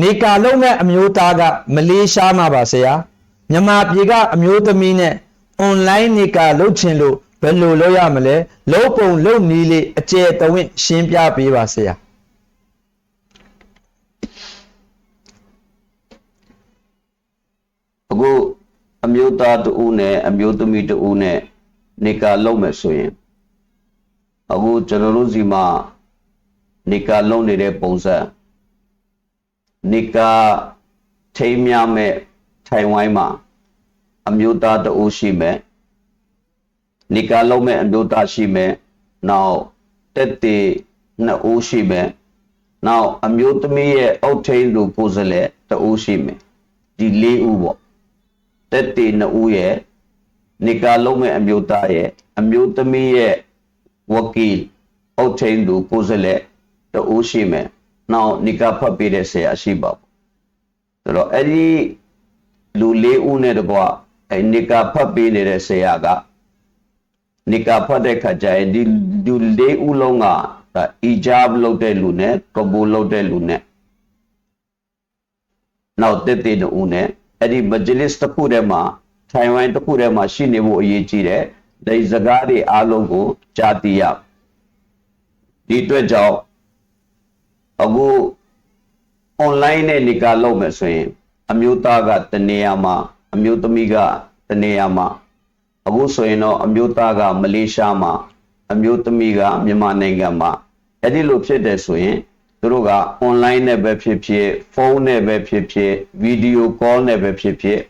နေကာလုံးမဲ့အမျိုးသားကမလေးရှားမှာပါဆရာမြန်မာပြည်ကအမျိုးသမီးနဲ့အွန်လိုင်းနေကာလုပ်ချင်လို့ဘယ်လိုလုပ်ရမလဲလုံးပုံလုံးနီးလေးအကျယ်တဝင့်ရှင်းပြပေးပါဆရာအခုအမျိုးသားတဦးနဲ့အမျိုးသမီးတဦးနဲ့နေကာလုံးမယ်ဆိုရင်အခုကျွန်တော်တို့စီမှာနေကာလုံးနေတဲ့ပုံစံ နေကာထိမ်းများမဲ့ထိုင်ဝိုင်းမှာအမျိုးသားတဦးရှိမယ်နေကာလုံးမဲ့အမျိုးသားရှိမယ်နောက်တက်တေနှစ်ဦးရှိမယ်နောက်အမျိုးသမီးရဲ့အုတ်ထိန်လူကိုယ်စားလှယ်တဦးရှိမယ်ဒီလေးဦးပေါ့တက်တေနှစ်ဦးရဲ့နေကာလုံးမဲ့အမျိုးသားရဲ့အမျိုးသမီးရဲ့ဝကီအုတ်ထိန်သူကိုယ်စားလှယ်တဦးရှိမယ်။ နောက်နေကာဖတ်ပေးတဲ့ဆရာရှိပါဘူး။ဆိုတော့အဲ့ဒီလူလေးဦးနဲ့တကွအဲ့နေကာဖတ်ပေးနေတဲ့ဆရာကနေကာဖတ်တဲ့ခါကျရင်ဒီလူလေးဦးလုံးကဒါအီဂျာဘ်လုပ်တဲ့လူနဲ့ကဘူလုပ်တဲ့လူနဲ့နောက်တက်တဲ့တူနဲ့အဲ့ဒီမဂျလစ်တစ်ခုထဲမှာထိုင်ဝမ်တစ်ခုထဲမှာရှိနေဖို့အရေးကြီးတယ်ဒီစကားတွေအားလုံးကိုကြားသိရဒီအတွက်ကြောင့် အခု online နဲ့နေကာလုပ်မယ်ဆိုရင်အမျိုးသားကတနေရာမှာအမျိုးသမီးကတနေရာမှာအခုဆိုရင်တော့အမျိုးသားကမလေးရှားမှာအမျိုးသမီးကမြန်မာနိုင်ငံမှာအဲ့ဒီလိုဖြစ်တယ်ဆိုရင်သူတို့က online နဲ့ပဲဖြစ်ဖြစ်ဖုန်းနဲ့ပဲဖြစ်ဖြစ်ဗီဒီယိုကောနဲ့ပဲဖြစ်ဖြစ်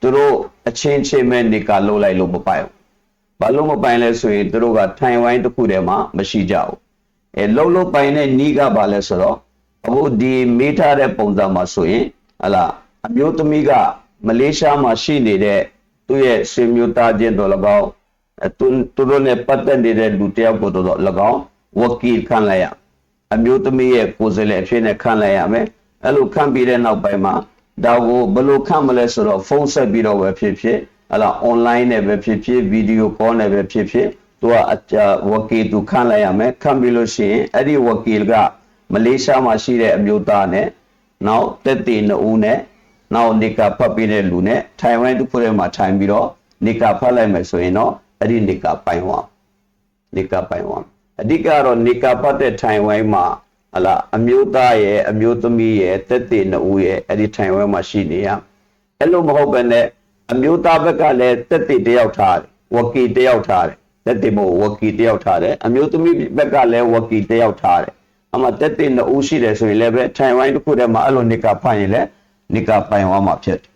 သူတို့အချင်းချင်းပဲနေကလုပ်လိုက်လို့မပိုင်ဘူး။ဘာလို့မပိုင်လဲဆိုရင်သူတို့ကထိုင်ဝိုင်းတစ်ခုထဲမှာမရှိကြဘူး။ အဲလုံးလုံးပိုင်တဲ့နီးကဘာလဲဆိုတော့အခုဒီမေးထားတဲ့ပုံစံမှာဆိုရင်ဟလာအမျိုးသမီးကမလေးရှားမှာရှိနေတဲ့သူ့ရဲ့ဆွေမျိုးသားချင်းတို့၎င်းအဲသူသူတို့နဲ့ပတ်သက်နေတဲ့လူတစ်ယောက်ကိုတော့၎င်းဝကီခံလိုက်ရအမျိုးသမီးရဲ့ကိုယ်စားလှယ်အဖြစ်နဲ့ခန့်လိုက်ရမယ်အဲ့လိုခန့်ပြီးတဲ့နောက်ပိုင်းမှာဒါကိုဘယ်လိုခန့်မလဲဆိုတော့ဖုန်းဆက်ပြီးတော့ပဲဖြစ်ဖြစ်ဟလာ online နဲ့ပဲဖြစ်ဖြစ်ဗီဒီယိုကောနဲ့ပဲဖြစ်ဖြစ် သူကအကြဝကီသူခန့်လိုက်ရမယ်ခန့်ပြီးလို့ရှိရင်အဲ့ဒီဝကီကမလေးရှားမှာရှိတဲ့အမျိုးသားနဲ့နောက်တက်တီနှစ်ဦးနဲ့နောက်နေကဖတ်ပြီးတဲ့လူနဲ့ထိုင်ဝမ်တစ်ခုထဲမှာထိုင်ပြီးတော့နေကဖတ်လိုက်မယ်ဆိုရင်တော့အဲ့ဒီနေကပိုင်သွားနေကပိုင်ဝမ်အဓိကတော့နေကပတ်တဲ့ထိုင်ဝိုင်းမှာဟလာအမျိုးသားရဲ့အမျိုးသမီးရဲ့တက်တဲ့နှစ်ဦးရဲ့အဲ့ဒီထိုင်ဝိုင်းမှာရှိနေရအဲ့လိုမဟုတ်ဘဲနဲ့အမျိုးသားဘက်ကလည်းတက်တဲ့တယောက်ထားတယ်ဝကီတယောက်ထားတယ် တက်တဲ့မို့ဝကီတယောက်ထားတယ်အမျိုးသမီးဘက်ကလည်းဝကီတယောက်ထားတယ်အမှတက်တဲ့နှစ်ဦးရှိတယ်ဆိုရင်လည်းပဲထိုင်ဝိုင်းတစ်ခုထဲမှာအဲ့လိုနေကဖတ်ရင်လည်းနေကပိုင်ဝမ်မှာဖြစ်တယ်